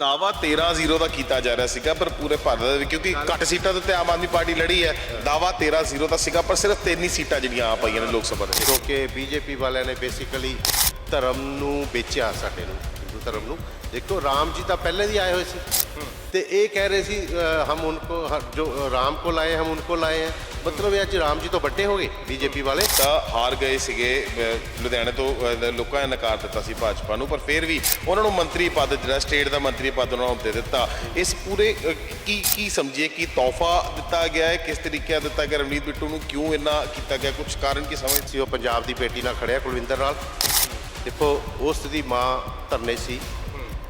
ਦਾਵਾ 13-0 ਦਾ ਕੀਤਾ ਜਾ ਰਿਹਾ ਸੀਗਾ ਪਰ ਪੂਰੇ ਭਾਰਤ ਦੇ ਵਿੱਚ, ਕਿਉਂਕਿ ਘੱਟ ਸੀਟਾਂ ਤੇ ਆਮ ਆਦਮੀ ਪਾਰਟੀ ਲੜੀ ਹੈ। ਦਾਵਾ 13-0 ਦਾ ਸੀਗਾ ਪਰ ਸਿਰਫ ਤਿੰਨ ਹੀ ਸੀਟਾਂ ਜਿਹੜੀਆਂ ਆ ਪਾਈਆਂ ਨੇ ਲੋਕ ਸਭਾ ਦੇ ਕਿਉਂਕਿ ਬੀਜੇਪੀ ਵਾਲਿਆਂ ਨੇ ਬੇਸਿਕਲੀ ਧਰਮ ਨੂੰ ਵੇਚਿਆ ਸਾਡੇ ਨੂੰ, ਹਿੰਦੂ ਧਰਮ ਨੂੰ। ਦੇਖੋ, ਰਾਮ ਜੀ ਤਾਂ ਪਹਿਲੇ ਵੀ ਆਏ ਹੋਏ ਸੀ। ਤੇ ਇਹ ਕਹਿ ਰਹੇ ਸੀ ਹਮ ਉਨਕੋ ਜੋ ਰਾਮ ਕੋ ਲਾਏ ਹਮ ਉਨਕੋ ਲਾਏ ਹੈ। ਮਤਲਬ ਇਹ ਅੱਜ ਰਾਮ ਜੀ ਤੋਂ ਵੱਡੇ ਹੋ ਗਏ ਬੀਜੇਪੀ ਵਾਲੇ। ਤਾਂ ਹਾਰ ਗਏ ਸੀਗੇ ਅਹ, ਲੁਧਿਆਣੇ ਤੋਂ ਅਹ, ਲੋਕਾਂ ਨੇ ਨਕਾਰ ਦਿੱਤਾ ਸੀ ਭਾਜਪਾ ਨੂੰ ਪਰ ਫਿਰ ਵੀ ਉਹਨਾਂ ਨੂੰ ਮੰਤਰੀ ਪਦ ਜਿਹੜਾ ਸਟੇਟ ਦਾ ਮੰਤਰੀ ਪਦ ਉਹਨਾਂ ਨੂੰ ਦੇ ਦਿੱਤਾ। ਇਸ ਪੂਰੇ ਅਹ, ਕੀ ਕੀ ਸਮਝੀਏ ਕੀ ਤੋਹਫਾ ਦਿੱਤਾ ਗਿਆ ਹੈ ਕਿਸ ਤਰੀਕੇ ਨਾਲ ਦਿੱਤਾ ਗਿਆ ਰਵਨੀਤ ਬਿੱਟੂ ਨੂੰ ਕਿਉਂ ਇੰਨਾ ਕੀਤਾ ਗਿਆ ਕੁਝ ਕਾਰਨ ਕੀ ਸਮਝ ਸੀ ਉਹ ਪੰਜਾਬ ਦੀ ਬੇਟੀ ਨਾਲ ਖੜਿਆ ਕੁਲਵਿੰਦਰ ਨਾਲ? ਦੇਖੋ ਉਸ ਦੀ ਮਾਂ ਧਰਨੇ ਸੀ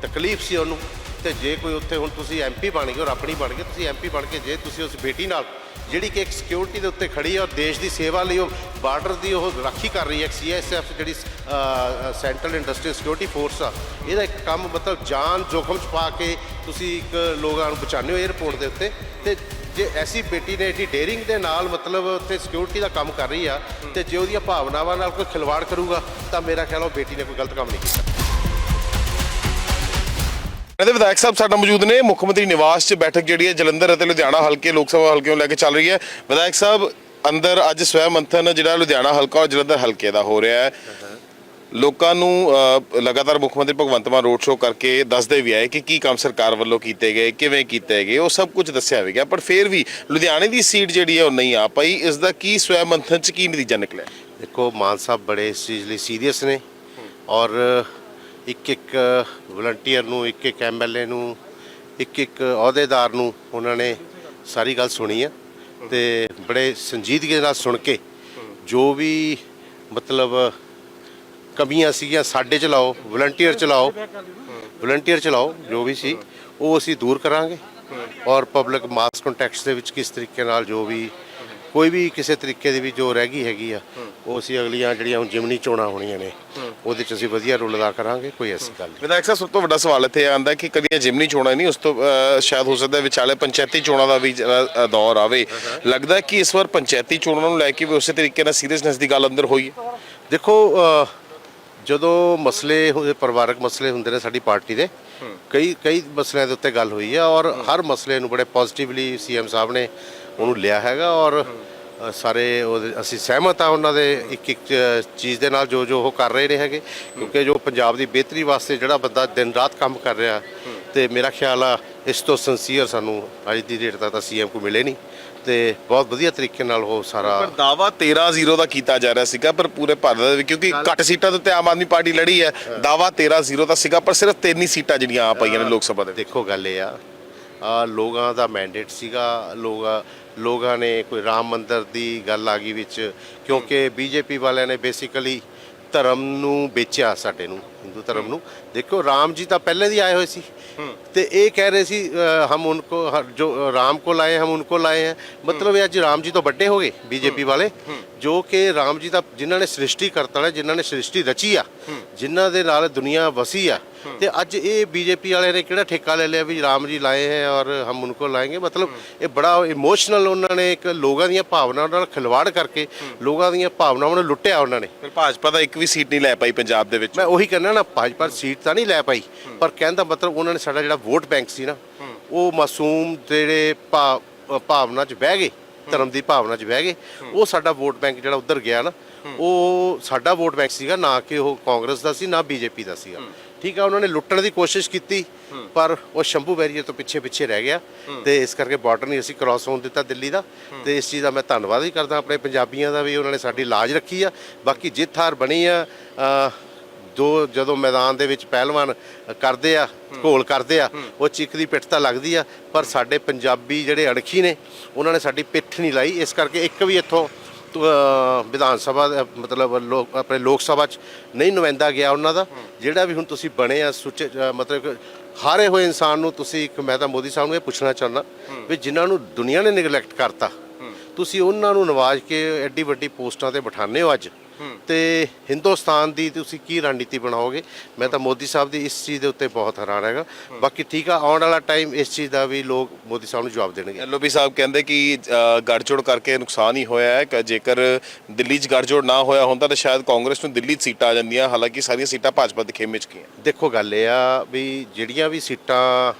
ਤਕਲੀਫ ਸੀ ਉਹਨੂੰ ਤੇ ਜੇ ਕੋਈ ਉੱਥੇ ਹੁਣ ਤੁਸੀਂ ਐਮਪੀ ਬਣ ਗਏ ਔਰ ਆਪਣੀ ਬਣ ਗਏ ਤੁਸੀਂ ਐਮਪੀ ਬਣ ਕੇ ਜੇ ਤੁਸੀਂ ਉਸ ਬੇਟੀ ਨਾਲ ਜਿਹੜੀ ਕਿ ਇੱਕ ਸਿਕਿਉਰਿਟੀ ਦੇ ਉੱਤੇ ਖੜੀ ਹੈ ਔਰ ਦੇਸ਼ ਦੀ ਸੇਵਾ ਲਈ ਉਹ ਬਾਰਡਰ ਦੀ ਉਹ ਰਾਖੀ ਕਰ ਰਹੀ ਹੈ ਸੀਐਸਐਫ ਜਿਹੜੀ ਸੈਂਟਰਲ ਇੰਡਸਟਰੀਅਲ ਸਿਕਿਉਰਿਟੀ ਫੋਰਸ ਆ, ਇਹਦਾ ਇੱਕ ਕੰਮ ਮਤਲਬ ਜਾਨ ਜੋਖਮ ਚ ਪਾ ਕੇ ਤੁਸੀਂ ਇੱਕ ਲੋਕਾਂ ਨੂੰ ਬਚਾਉਂਦੇ ਹੋ 에ਅਰਪੋਰਟ ਦੇ ਉੱਤੇ ਤੇ ਜੇ ਐਸੀ ਬੇਟੀ ਨੇ ਏਡੀ ਡੇਅਰਿੰਗ ਦੇ ਨਾਲ ਮਤਲਬ ਉੱਥੇ ਸਿਕਿਉਰਿਟੀ ਦਾ ਕੰਮ ਕਰ ਰਹੀ ਆ ਤੇ ਜੇ ਉਹਦੀਆਂ ਭਾਵਨਾਵਾਂ ਨਾਲ ਕੋਈ ਖਿਲਵਾੜ ਕਰੂਗਾ ਤਾਂ ਮੇਰਾ ਖਿਆਲ ਉਹ ਬੇਟੀ ਨੇ ਕੋਈ ਗਲਤ ਕੰਮ ਨਹੀਂ ਕੀਤਾ। ਇਹਦੇ ਵਿਧਾਇਕ ਸਾਹਿਬ ਸਾਡਾ ਮੌਜੂਦ ਨੇ। ਮੁੱਖ ਮੰਤਰੀ ਨਿਵਾਸ 'ਚ ਬੈਠਕ ਜਿਹੜੀ ਹੈ ਜਲੰਧਰ ਅਤੇ ਲੁਧਿਆਣਾ ਹਲਕੇ, ਲੋਕ ਸਭਾ ਹਲਕਿਆਂ ਨੂੰ ਲੈ ਕੇ ਚੱਲ ਰਹੀ ਹੈ। ਵਿਧਾਇਕ ਸਾਹਿਬ, ਅੰਦਰ ਅੱਜ ਸਵੈ ਮੰਥਨ ਜਿਹੜਾ ਲੁਧਿਆਣਾ ਹਲਕਾ ਔਰ ਜਲੰਧਰ ਹਲਕੇ ਦਾ ਹੋ ਰਿਹਾ ਹੈ। ਲੋਕਾਂ ਨੂੰ ਲਗਾਤਾਰ ਮੁੱਖ ਮੰਤਰੀ ਭਗਵੰਤ ਮਾਨ ਰੋਡ ਸ਼ੋਅ ਕਰਕੇ ਦੱਸਦੇ ਵੀ ਆਏ ਕਿ ਕੀ ਕੰਮ ਸਰਕਾਰ ਵੱਲੋਂ ਕੀਤੇ ਗਏ, ਕਿਵੇਂ ਕੀਤੇ ਗਏ, ਉਹ ਸਭ ਕੁਝ ਦੱਸਿਆ ਵੀ ਗਿਆ। ਪਰ ਫਿਰ ਵੀ ਲੁਧਿਆਣੇ ਦੀ ਸੀਟ ਜਿਹੜੀ ਹੈ ਉਹ ਨਹੀਂ ਆ ਪਾਈ। ਇਸ ਦਾ ਕੀ ਸਵੈ ਮੰਥਨ 'ਚ ਕੀ ਨਤੀਜਾ ਨਿਕਲਿਆ? ਦੇਖੋ, ਮਾਨ ਸਾਹਿਬ ਬੜੇ ਇਸ ਚੀਜ਼ ਲਈ ਸੀਰੀਅਸ ਨੇ ਔਰ ਇੱਕ ਇੱਕ ਵਲੰਟੀਅਰ ਨੂੰ, ਇੱਕ ਇੱਕ ਐਮਐਲਏ ਨੂੰ, ਇੱਕ ਇੱਕ ਅਹੁਦੇਦਾਰ ਨੂੰ ਉਹਨਾਂ ਨੇ ਸਾਰੀ ਗੱਲ ਸੁਣੀ ਆ ਤੇ ਬੜੇ ਸੰਜੀਦਗੀ ਦੇ ਨਾਲ ਸੁਣ ਕੇ ਜੋ ਵੀ ਮਤਲਬ ਕਮੀਆਂ ਸੀਗੀਆਂ ਸਾਡੇ ਚ ਲਾਓ ਵਲੰਟੀਅਰ ਚ ਲਾਓ ਵਲੰਟੀਅਰ ਚ ਲਾਓ, ਜੋ ਵੀ ਸੀ, ਉਹ ਅਸੀਂ ਦੂਰ ਕਰਾਂਗੇ। ਔਰ ਪਬਲਿਕ ਮਾਸ ਕੰਟੈਕਟਸ ਦੇ ਵਿੱਚ ਕਿਸ ਤਰੀਕੇ ਨਾਲ ਜੋ ਵੀ ਕੋਈ ਵੀ ਕਿਸੇ ਤਰੀਕੇ ਦੀ ਵੀ ਜੋ ਰਹਿ ਗਈ ਹੈਗੀ ਆ ਉਹ ਅਸੀਂ ਅਗਲੀਆਂ ਜਿਹੜੀਆਂ ਹੁਣ ਜਿਮਨੀ ਚੋਣਾਂ ਹੋਣੀਆਂ ਨੇ ਉਹਦੇ ਚ ਅਸੀਂ ਵਧੀਆ ਰੋਲ ਅਦਾ ਕਰਾਂਗੇ ਕੋਈ ਐਸੀ ਗੱਲ ਨਹੀਂ। ਵਿਧਾਇਕ ਸਾਹਿਬ ਸਭ ਤੋਂ ਵੱਡਾ ਸਵਾਲ ਇੱਥੇ ਆਉਂਦਾ ਕਿ ਕਦੀ ਇਹ ਜਿਮਨੀ ਚੋਣਾਂ ਨਹੀਂ ਉਸ ਤੋਂ ਸ਼ਾਇਦ ਹੋ ਸਕਦਾ ਵਿਚਾਲੇ ਪੰਚਾਇਤੀ ਚੋਣਾਂ ਦਾ ਵੀ ਦੌਰ ਆਵੇ। ਲੱਗਦਾ ਕਿ ਇਸ ਵਾਰ ਪੰਚਾਇਤੀ ਚੋਣਾਂ ਨੂੰ ਲੈ ਕੇ ਵੀ ਉਸੇ ਤਰੀਕੇ ਨਾਲ ਸੀਰੀਅਸਨੈਸ ਦੀ ਗੱਲ ਅੰਦਰ ਹੋਈ ਹੈ? ਦੇਖੋ ਜਦੋਂ ਮਸਲੇ ਹੁੰਦੇ ਪਰਿਵਾਰਕ ਮਸਲੇ ਹੁੰਦੇ ਨੇ ਸਾਡੀ ਪਾਰਟੀ ਦੇ ਕਈ ਕਈ ਮਸਲਿਆਂ ਦੇ ਉੱਤੇ ਗੱਲ ਹੋਈ ਹੈ ਔਰ ਹਰ ਮਸਲੇ ਨੂੰ ਬੜੇ ਪੋਜ਼ਿਟਿਵਲੀ ਸੀਐਮ ਸਾਹਿਬ ਨੇ ਉਹਨੂੰ ਲਿਆ ਹੈਗਾ ਔਰ ਸਾਰੇ ਉਹਦੇ- ਅਸੀਂ ਸਹਿਮਤ ਆ ਉਹਨਾਂ ਦੇ ਇੱਕ ਇੱਕ ਚੀਜ਼ ਦੇ ਨਾਲ ਜੋ ਜੋ ਉਹ ਕਰ ਰਹੇ ਨੇ ਹੈਗੇ। ਕਿਉਂਕਿ ਜੋ ਪੰਜਾਬ ਦੀ ਬਿਹਤਰੀ ਵਾਸਤੇ ਜਿਹੜਾ ਬੰਦਾ ਦਿਨ ਰਾਤ ਕੰਮ ਕਰ ਰਿਹਾ ਤੇ ਮੇਰਾ ਖਿਆਲ ਆ ਇਸ ਤੋਂ ਸਿੰਸੀਅਰ ਸਾਨੂੰ ਅੱਜ ਦੀ ਡੇਟ ਤੱਕ ਤਾਂ ਸੀਐਮ ਕੋ ਮਿਲੇ ਨਹੀਂ ਤੇ ਬਹੁਤ ਵਧੀਆ ਤਰੀਕੇ ਨਾਲ ਉਹ ਸਾਰਾ ਪਰ ਦਾਵਾ 13-0 ਦਾ ਕੀਤਾ ਜਾ ਰਿਹਾ ਸੀਗਾ ਪਰ ਪੂਰੇ ਭਾਰਤ ਦੇ ਵਿੱਚ ਕਿਉਂਕਿ ਘੱਟ ਸੀਟਾਂ ਦੇ ਉੱਤੇ ਆਮ ਆਦਮੀ ਪਾਰਟੀ ਲੜੀ ਹੈ। ਦਾਵਾ 13-0 ਦਾ ਸੀਗਾ ਪਰ ਸਿਰਫ ਤਿੰਨ ਹੀ ਸੀਟਾਂ ਜਿਹੜੀਆਂ ਆ ਪਾਈਆਂ ਨੇ ਲੋਕ ਸਭਾ ਦੇ। ਦੇਖੋ ਗੱਲ ਇਹ ਆ ਲੋਕਾਂ ਦਾ ਮੈਂਡੇਟ ਸੀਗਾ ਲੋਕ ਲੋਕਾਂ ਨੇ ਕੋਈ ਰਾਮ ਮੰਦਰ ਦੀ ਗੱਲ ਆ ਗਈ ਵਿੱਚ ਕਿਉਂਕਿ ਬੀਜੇਪੀ ਵਾਲਿਆਂ ਨੇ ਬੇਸਿਕਲੀ ਧਰਮ ਨੂੰ ਵੇਚਿਆ ਸਾਡੇ ਨੂੰ ਹਿੰਦੂ ਧਰਮ ਨੂੰ। ਦੇਖੋ ਰਾਮ ਜੀ ਤਾਂ ਪਹਿਲਾਂ ਹੀ ਆਏ ਹੋਏ ਸੀ। ਤੇ ਇਹ ਕਹਿ ਰਹੇ ਸੀ ਹਮ ਉनको ਹਰ- ਜੋ ਰਾਮ ਕੋ ਲਾਏ ਹਮ ਉनको ਲਾਏ ਹੈ। ਮਤਲਬ ਇਹ ਅੱਜ ਰਾਮ ਜੀ ਤੋਂ ਵੱਡੇ ਹੋ ਗਏ ਬੀਜੇਪੀ ਵਾਲੇ। ਜੋ ਕਿ ਰਾਮ ਜੀ ਦਾ ਜਿਨ੍ਹਾਂ ਨੇ ਸ੍ਰਿਸ਼ਟੀ ਕਰਤਾ ਹੈ ਜਿਨ੍ਹਾਂ ਨੇ ਸ੍ਰਿਸ਼ਟੀ ਰਚੀ ਆ ਜਿਨ੍ਹਾਂ ਦੇ ਨਾਲ ਦੁਨੀਆ ਵਸੀ ਆ ਤੇ ਅੱਜ ਇਹ ਬੀਜੇਪੀ ਵਾਲੇ ਨੇ ਕਿਹੜਾ ਠੇਕਾ ਲੈ ਲਿਆ ਵੀ ਰਾਮ ਜੀ ਲਾਏ ਹੈ ਔਰ ਹਮ ਉनको ਲਾਏਂਗੇ? ਮਤਲਬ ਇਹ ਬੜਾ ਇਮੋਸ਼ਨਲ ਉਹਨਾਂ ਨੇ ਇੱਕ ਲੋਕਾਂ ਦੀਆਂ ਭਾਵਨਾਵਾਂ ਨਾਲ ਖਿਲਵਾੜ ਕਰਕੇ ਲੋਕਾਂ ਦੀਆਂ ਭਾਵਨਾਵਾਂ ਨੂੰ ਲੁੱਟਿਆ ਉਹਨਾਂ ਨੇ। ਫਿਰ ਭਾਜਪਾ ਦਾ ਇੱਕ ਵੀ ਸੀਟ ਨਹੀਂ ਲੈ ਪਾਈ ਪੰਜਾਬ ਦੇ ਵਿੱਚ। ਮੈਂ ਉਹੀ ਕਹਿੰਦਾ ਨਾ ਭਾਜਪਾ ਸੀਟ ਤਾਂ ਨਹੀਂ ਲੈ ਪਾਈ ਪਰ ਕਹਿਣ ਦਾ ਮਤਲਬ ਉਹਨਾਂ ਨੇ ਸਾਡਾ ਜਿਹੜਾ ਵੋਟ ਬੈਂਕ ਸੀ ਨਾ ਉਹ ਮਾਸੂਮ ਜਿਹੜੇ ਭਾਵਨਾ 'ਚ ਬਹਿ ਗਏ ਧਰਮ ਦੀ ਭਾਵਨਾ 'ਚ ਬਹਿ ਗਏ ਉਹ ਸਾਡਾ ਵੋਟ ਬੈਂਕ ਜਿਹੜਾ ਉਧਰ ਗਿਆ ਨਾ ਉਹ ਸਾਡਾ ਵੋਟ ਬੈਂਕ ਸੀਗਾ ਨਾ ਕਿ ਉਹ ਕਾਂਗਰਸ ਦਾ ਸੀ ਨਾ ਬੀਜੇਪੀ ਦਾ ਸੀਗਾ। ਠੀਕ ਆ ਉਹਨਾਂ ਨੇ ਲੁੱਟਣ ਦੀ ਕੋਸ਼ਿਸ਼ ਕੀਤੀ ਪਰ ਉਹ ਸ਼ੰਭੂ ਬੈਰੀਅਰ ਤੋਂ ਪਿੱਛੇ ਪਿੱਛੇ ਰਹਿ ਗਿਆ ਤੇ ਇਸ ਕਰਕੇ ਬਾਰਡਰ ਨਹੀਂ ਅਸੀਂ ਕ੍ਰਾਸ ਹੋਣ ਦਿੱਤਾ ਦਿੱਲੀ ਦਾ ਤੇ ਇਸ ਚੀਜ਼ ਦਾ ਮੈਂ ਧੰਨਵਾਦ ਵੀ ਕਰਦਾ ਆਪਣੇ ਪੰਜਾਬੀਆਂ ਦਾ ਵੀ ਉਹਨਾਂ ਨੇ ਸਾਡੀ ਲਾਜ ਰੱਖੀ ਆ। ਬਾਕੀ ਜਿੱਤ ਹਾਰ ਬਣੀ ਆ ਦੋ ਜਦੋਂ ਮੈਦਾਨ ਦੇ ਵਿੱਚ ਪਹਿਲਵਾਨ ਕਰਦੇ ਆ ਘੋਲ ਕਰਦੇ ਆ ਉਹ ਚਿੱਕ ਦੀ ਪਿੱਠ ਤਾਂ ਲੱਗਦੀ ਆ ਪਰ ਸਾਡੇ ਪੰਜਾਬੀ ਜਿਹੜੇ ਅਣਖੀ ਨੇ ਉਹਨਾਂ ਨੇ ਸਾਡੀ ਪਿੱਠ ਨਹੀਂ ਲਾਈ। ਇਸ ਕਰਕੇ ਇੱਕ ਵੀ ਇੱਥੋਂ ਵਿਧਾਨ ਸਭਾ ਦਾ ਮਤਲਬ ਲੋਕ ਆਪਣੇ ਲੋਕ ਸਭਾ ਚ ਨਹੀਂ ਨੁਮਾਇੰਦਾ ਗਿਆ ਉਹਨਾਂ ਦਾ। ਜਿਹੜਾ ਵੀ ਹੁਣ ਤੁਸੀਂ ਬਣੇ ਆ ਸੁੱਚੇ ਮਤਲਬ ਹਾਰੇ ਹੋਏ ਇਨਸਾਨ ਨੂੰ ਤੁਸੀਂ ਇੱਕ ਮੈਂ ਤਾਂ ਮੋਦੀ ਸਾਹਿਬ ਨੂੰ ਇਹ ਪੁੱਛਣਾ ਚਾਹੁੰਦਾ ਵੀ ਜਿਨ੍ਹਾਂ ਨੂੰ ਦੁਨੀਆ ਨੇ ਨਿਗਲੈਕਟ ਕਰਤਾ ਤੁਸੀਂ ਉਹਨਾਂ ਨੂੰ ਨਵਾਜ ਕੇ ਐਡੀ ਵੱਡੀ ਪੋਸਟਾਂ ਤੇ ਬਿਠਾਉਂਦੇ ਹੋ ਅੱਜ? ਤੇ ਹਿੰਦੁਸਤਾਨ ਦੀ ਤੁਸੀਂ ਕੀ ਰਣਨੀਤੀ ਬਣਾਓਗੇ? ਮੈਂ ਤਾਂ ਮੋਦੀ ਸਾਹਿਬ ਦੀ ਇਸ ਚੀਜ਼ ਦੇ ਉੱਤੇ ਬਹੁਤ ਹੈਰਾਨ ਹੈਗਾ। ਬਾਕੀ ਠੀਕ ਆ ਆਉਣ ਵਾਲਾ ਟਾਈਮ ਇਸ ਚੀਜ਼ ਦਾ ਵੀ ਲੋਕ ਮੋਦੀ ਸਾਹਿਬ ਨੂੰ ਜਵਾਬ ਦੇਣਗੇ। ਐਲਓਪੀ ਸਾਹਿਬ ਕਹਿੰਦੇ ਕਿ ਅ, ਗੱਠਜੋੜ ਕਰਕੇ ਨੁਕਸਾਨ ਹੀ ਹੋਇਆ ਹੈ। ਕਿ ਜੇਕਰ ਦਿੱਲੀ 'ਚ ਗੱਠਜੋੜ ਨਾ ਹੋਇਆ ਹੁੰਦਾ ਤਾਂ ਸ਼ਾਇਦ ਕਾਂਗਰਸ ਨੂੰ ਦਿੱਲੀ 'ਚ ਸੀਟਾਂ ਆ ਜਾਂਦੀਆਂ। ਹਾਲਾਂਕਿ ਸਾਰੀਆਂ ਸੀਟਾਂ ਭਾਜਪਾ ਦੇ ਖੇਮੇ 'ਚ ਗਈਆਂ। ਦੇਖੋ ਗੱਲ ਇਹ ਆ ਵੀ ਜਿਹੜੀਆਂ ਵੀ ਸੀਟਾਂ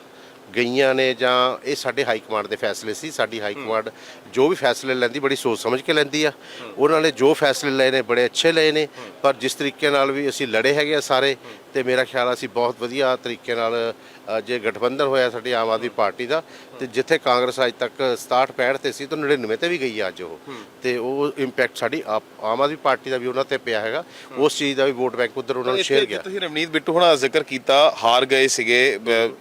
ਗਈਆਂ ਨੇ ਜਾਂ ਇਹ ਸਾਡੇ ਹਾਈ ਕਮਾਂਡ ਦੇ ਫੈਸਲੇ ਸੀ। ਸਾਡੀ ਹਾਈ ਕਮਾਂਡ ਜੋ ਵੀ ਫੈਸਲੇ ਲੈਂਦੀ ਬੜੀ ਸੋਚ ਸਮਝ ਕੇ ਲੈਂਦੀ ਆ। ਉਹਨਾਂ ਨੇ ਜੋ ਫੈਸਲੇ ਲਏ ਨੇ ਬੜੇ ਅੱਛੇ ਲਏ ਨੇ। ਪਰ ਜਿਸ ਤਰੀਕੇ ਨਾਲ ਵੀ ਅਸੀਂ ਲੜੇ ਹੈਗੇ ਆ ਸਾਰੇ ਤੇ ਮੇਰਾ ਖਿਆਲ ਆ ਅਸੀਂ ਬਹੁਤ ਵਧੀਆ ਤਰੀਕੇ ਨਾਲ ਜੇ ਗਠਬੰਧਨ ਹੋਇਆ ਸਾਡੀ ਆਮ ਆਦਮੀ ਪਾਰਟੀ ਦਾ ਤੇ ਜਿੱਥੇ ਕਾਂਗਰਸ ਅੱਜ ਤੱਕ 67 65 ਤੇ ਸੀ ਤਾਂ 99 ਤੇ ਵੀ ਗਈ ਆ ਅੱਜ ਉਹ। ਤੇ ਉਹ ਇੰਪੈਕਟ ਸਾਡੀ ਆਮ ਆਦਮੀ ਪਾਰਟੀ ਦਾ ਵੀ ਉਹਨਾਂ ਤੇ ਪਿਆ ਹੈਗਾ। ਉਸ ਚੀਜ਼ ਦਾ ਵੀ ਵੋਟ ਬੈਂਕ ਉਧਰ ਉਹਨਾਂ ਨੂੰ ਸ਼ੇਅਰ ਗਿਆ। ਤੁਸੀਂ ਰਵਨੀਤ ਬਿੱਟੂ ਹੁਣਾਂ ਦਾ ਜ਼ਿਕਰ ਕੀਤਾ ਹਾਰ ਗਏ ਸੀਗੇ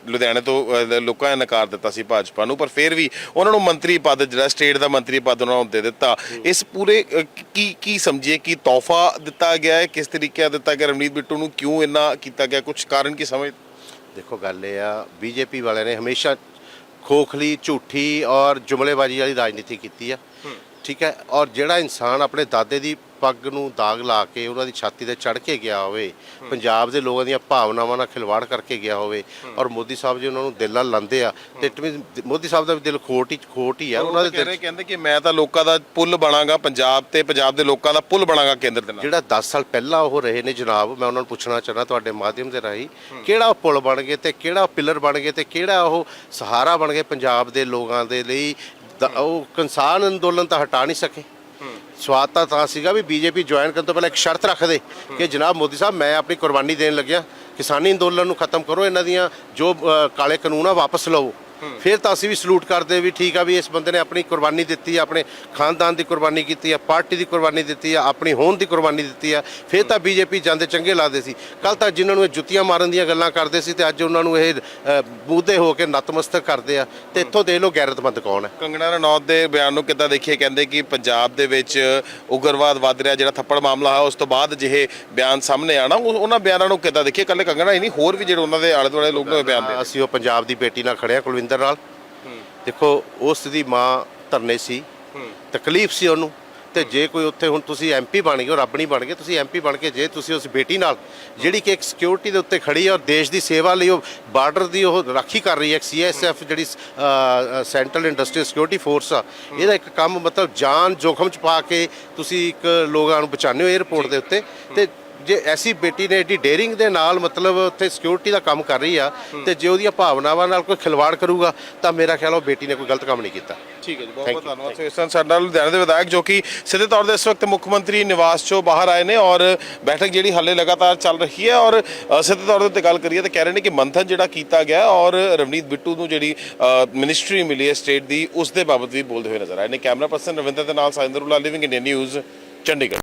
ਲੁਧਿਆਣੇ ਤੋਂ ਲੋਕਾਂ ਨੇ ਨਕਾਰ ਦਿੱਤਾ ਸੀ ਭਾਜਪਾ ਨੂੰ ਪਰ ਫਿਰ ਵੀ ਉਹਨਾਂ ਨੂੰ ਮੰਤਰੀ ਪਦ ਜਿਹੜਾ ਸਟੇਟ ਦਾ ਮੰਤਰੀ ਪਦ ਉਹਨਾਂ ਨੂੰ ਦੇ ਦਿੱਤਾ। ਇਸ ਪੂਰੇ ਕੀ ਕੀ ਸਮਝੀਏ ਕਿ ਤੋਹਫਾ ਦਿੱਤਾ ਗਿਆ ਹੈ? ਕਿਸ ਤਰੀਕੇ ਨਾਲ ਦਿੱਤਾ ਗਿਆ? ਰਵਨੀਤ ਬਿੱਟੂ ਨੂੰ ਕਿਉਂ ਇੰਨਾ ਕੀਤਾ ਗਿਆ? ਕੁਝ ਕਾਰਨ ਕੀ ਸਮਝ ਦੇਖੋ ਗੱਲ ਇਹ ਆ ਬੀਜੇਪੀ ਵਾਲਿਆਂ ਨੇ ਹਮੇਸ਼ਾ ਖੋਖਲੀ ਝੂਠੀ ਔਰ ਜੁਮਲੇਬਾਜ਼ੀ ਵਾਲੀ ਰਾਜਨੀਤੀ ਕੀਤੀ ਆ। ਠੀਕ ਹੈ? ਔਰ ਜਿਹੜਾ ਇਨਸਾਨ ਆਪਣੇ ਦਾਦੇ ਦੀ ਪੱਗ ਨੂੰ ਦਾਗ ਲਾ ਕੇ ਉਹਨਾਂ ਦੀ ਛਾਤੀ ਤੇ ਚੜ ਕੇ ਗਿਆ ਹੋਵੇ ਪੰਜਾਬ ਦੇ ਲੋਕਾਂ ਦੀਆਂ ਭਾਵਨਾਵਾਂ ਨਾਲ ਖਿਲਵਾੜ ਕਰਕੇ ਗਿਆ ਹੋਵੇ ਔਰ ਮੋਦੀ ਸਾਹਿਬ ਜੀ ਉਹਨਾਂ ਨੂੰ ਦਿਲ ਨਾਲ ਲਾਂਦੇ ਆ ਤੇ ਇਟ ਮੀਨਸ ਮੋਦੀ ਸਾਹਿਬ ਦਾ ਵੀ ਦਿਲ ਖੋਟ ਹੀ ਖੋਟ ਹੀ ਆ ਉਹਨਾਂ ਦੇ ਦਿਲ ਕਹਿੰਦੇ ਕਿ ਮੈਂ ਤਾਂ ਲੋਕਾਂ ਦਾ ਪੁੱਲ ਬਣਾਗਾ ਪੰਜਾਬ ਤੇ ਪੰਜਾਬ ਦੇ ਲੋਕਾਂ ਦਾ ਪੁੱਲ ਬਣਾਗਾ ਕੇਂਦਰ ਦੇ ਨਾਲ। ਜਿਹੜਾ 10 ਸਾਲ ਪਹਿਲਾਂ ਉਹ ਰਹੇ ਨੇ ਜਨਾਬ ਮੈਂ ਉਹਨਾਂ ਨੂੰ ਪੁੱਛਣਾ ਚਾਹਨਾ ਤੁਹਾਡੇ ਮਾਧਿਅਮ ਦੇ ਰਾਹੀਂ ਕਿਹੜਾ ਉਹ ਪੁਲ ਬਣ ਗਏ ਤੇ ਕਿਹੜਾ ਪਿਲਰ ਬਣ ਗਏ ਤੇ ਕਿਹੜਾ ਉਹ ਸਹਾਰਾ ਬਣ ਗਏ ਪੰਜਾਬ ਦੇ ਲੋਕਾਂ ਦੇ ਲਈ ਉਹ ਕਿਸਾਨ ਅੰਦੋਲਨ ਤਾਂ ਹਟਾ ਨਹੀਂ ਸਕੇ। ਸਵਾਦ ਤਾਂ ਤਾਂ ਸੀਗਾ ਵੀ ਬੀਜੇਪੀ ਜੁਆਇਨ ਕਰਨ ਤੋਂ ਪਹਿਲਾਂ ਇੱਕ ਸ਼ਰਤ ਰੱਖਦੇ ਕਿ ਜਨਾਬ ਮੋਦੀ ਸਾਹਿਬ ਮੈਂ ਆਪਣੀ ਕੁਰਬਾਨੀ ਦੇਣ ਲੱਗਿਆ। ਕਿਸਾਨੀ ਅੰਦੋਲਨ ਨੂੰ ਖਤਮ ਕਰੋ ਇਹਨਾਂ ਦੀਆਂ ਜੋ ਅ, ਕਾਲੇ ਕਾਨੂੰਨ ਆ ਵਾਪਸ ਲਓ ਫਿਰ ਤਾਂ ਅਸੀਂ ਵੀ ਸਲੂਟ ਕਰਦੇ ਵੀ ਠੀਕ ਆ ਵੀ ਇਸ ਬੰਦੇ ਨੇ ਆਪਣੀ ਕੁਰਬਾਨੀ ਦਿੱਤੀ ਆ ਆਪਣੇ ਖਾਨਦਾਨ ਦੀ ਕੁਰਬਾਨੀ ਕੀਤੀ ਆ ਪਾਰਟੀ ਦੀ ਕੁਰਬਾਨੀ ਦਿੱਤੀ ਆ ਆਪਣੀ ਹੋਂਦ ਦੀ ਕੁਰਬਾਨੀ ਦਿੱਤੀ ਆ ਫਿਰ ਤਾਂ ਬੀਜੇਪੀ ਜਾਂਦੇ ਚੰਗੇ ਲੱਗਦੇ ਸੀ। ਕੱਲ ਤਾਂ ਜਿਨ੍ਹਾਂ ਨੂੰ ਇਹ ਜੁੱਤੀਆਂ ਮਾਰਨ ਦੀਆਂ ਗੱਲਾਂ ਕਰਦੇ ਸੀ ਤੇ ਅੱਜ ਉਹਨਾਂ ਨੂੰ ਇਹ ਬੂਦੇ ਹੋ ਕੇ ਨਤਮਸਤਕ ਕਰਦੇ ਆ ਤੇ ਇੱਥੋਂ ਦੇਖ ਲਓ ਗੈਰਤਮੰਦ ਕੌਣ ਹੈ? ਕੰਗਣਾ ਰਣੌਤ ਦੇ ਬਿਆਨ ਨੂੰ ਕਿੱਦਾਂ ਦੇਖੀਏ ਕਹਿੰਦੇ ਕਿ ਪੰਜਾਬ ਦੇ ਵਿੱਚ ਉਗਰਵਾਦ ਵੱਧ ਰਿਹਾ ਜਿਹੜਾ ਥੱਪੜ ਮਾਮਲਾ ਹੈ ਉਸ ਤੋਂ ਬਾਅਦ ਜਿਹੇ ਬਿਆਨ ਸਾਹਮਣੇ ਆਣਾ ਉਹ- ਉਹਨਾਂ ਬਿਆਨਾਂ ਨੂੰ ਕਿੱਦਾਂ ਦੇਖੀਏ? ਕੱਲੇ ਕੰਗਣਾ ਹੀ ਨਹੀਂ ਹੋਰ ਵੀ ਜਿਹੜੇ ਉਹਨਾਂ ਦੇ ਆਲੇ ਦੁਆਲੇ ਲੋਕ ਨੇ ਬਿਆਨ ਦੇ ਅਸੀਂ ਉਹ ਪੰਜਾਬ ਦੀ ਬੇਟੀ ਨਾਲ ਖੜਿਆ ਕੁਲਵਿੰਦਰ ਨਾਲ। ਦੇਖੋ ਉਸ ਦੀ ਮਾਂ ਧਰਨੇ ਸੀ। ਤਕਲੀਫ ਸੀ ਉਹਨੂੰ। ਤੇ ਜੇ ਕੋਈ ਉੱਥੇ ਹੁਣ ਤੁਸੀਂ ਐਮਪੀ ਬਣ ਗਏ ਹੋ ਰੱਬ ਨਹੀਂ ਬਣ ਗਏ ਤੁਸੀਂ ਐਮਪੀ ਬਣ ਕੇ ਜੇ ਤੁਸੀਂ ਉਸ ਬੇਟੀ ਨਾਲ ਜਿਹੜੀ ਕਿ ਇੱਕ ਸਿਕਿਉਰਿਟੀ ਦੇ ਉੱਤੇ ਖੜੀ ਹੈ ਔਰ ਦੇਸ਼ ਦੀ ਸੇਵਾ ਲਈ ਉਹ ਬਾਰਡਰ ਦੀ ਉਹ ਰਾਖੀ ਕਰ ਰਹੀ ਹੈ ਸੀਐਸਐਫ ਜਿਹੜੀ ਸੈਂਟਰਲ ਇੰਡਸਟਰੀਅਲ ਸਿਕਿਉਰਿਟੀ ਫੋਰਸ ਆ ਇਹਦਾ ਇੱਕ ਕੰਮ ਮਤਲਬ ਜਾਨ ਜੋਖਮ ਚ ਪਾ ਕੇ ਤੁਸੀਂ ਇੱਕ ਲੋਕਾਂ ਨੂੰ ਬਚਾਉਂਦੇ ਹੋ 에ਅਰਪੋਰਟ ਦੇ ਉੱਤੇ। ਤੇ ਜੇ ਐਸੀ ਬੇਟੀ ਨੇ ਏਡੀ ਡੇਅਰਿੰਗ ਦੇ ਨਾਲ ਮਤਲਬ ਉੱਥੇ ਸਿਕਿਉਰਿਟੀ ਦਾ ਕੰਮ ਕਰ ਰਹੀ ਆ ਤੇ ਜੇ ਉਹਦੀਆਂ ਭਾਵਨਾਵਾਂ ਨਾਲ ਕੋਈ ਖਿਲਵਾੜ ਕਰੂਗਾ ਤਾਂ ਮੇਰਾ ਖਿਆਲ ਉਹ ਬੇਟੀ ਨੇ ਕੋਈ ਗਲਤ ਕੰਮ ਨਹੀਂ ਕੀਤਾ। ਠੀਕ ਹੈ ਜੀ ਬਹੁਤ ਬਹੁਤ ਧੰਨਵਾਦ। ਸੋ ਇਸ ਤਰ੍ਹਾਂ ਸਾਡੇ ਨਾਲ ਲੁਧਿਆਣੇ ਦੇ ਵਿਧਾਇਕ ਜੋ ਕਿ ਸਿੱਧੇ ਤੌਰ ਤੇ ਇਸ ਵਕਤ ਮੁੱਖ ਮੰਤਰੀ ਨਿਵਾਸ ਚੋਂ ਬਾਹਰ ਆਏ ਨੇ ਔਰ ਬੈਠਕ ਜਿਹੜੀ ਹਾਲੇ ਲਗਾਤਾਰ ਚੱਲ ਰਹੀ ਹੈ ਔਰ ਅ, ਸਿੱਧੇ ਤੌਰ ਦੇ ਉੱਤੇ ਗੱਲ ਕਰੀਏ ਤਾਂ ਕਹਿ ਰਹੇ ਨੇ ਕਿ ਮੰਥਨ ਜਿਹੜਾ ਕੀਤਾ ਗਿਆ ਔਰ ਰਵਨੀਤ ਬਿੱਟੂ ਨੂੰ ਜਿਹੜੀ ਮਿਨਿਸਟਰੀ ਮਿਲੀ ਹੈ ਸਟੇਟ ਦੀ ਉਸ ਦੇ ਬਾਬਤ ਵੀ ਬੋਲਦੇ ਹੋਏ ਨਜ਼ਰ ਆਏ ਨੇ। ਕੈਮਰਾ ਪਰਸਨ ਰਵਿੰਦਰ ਦੇ ਨਾਲ ਸਾਇੰਦਰੁੱਲਾ ਲਿਵਿੰਗ ਇੰਡੀਆ ਨਿਊਜ਼ ਚੰਡੀਗੜ੍ਹ।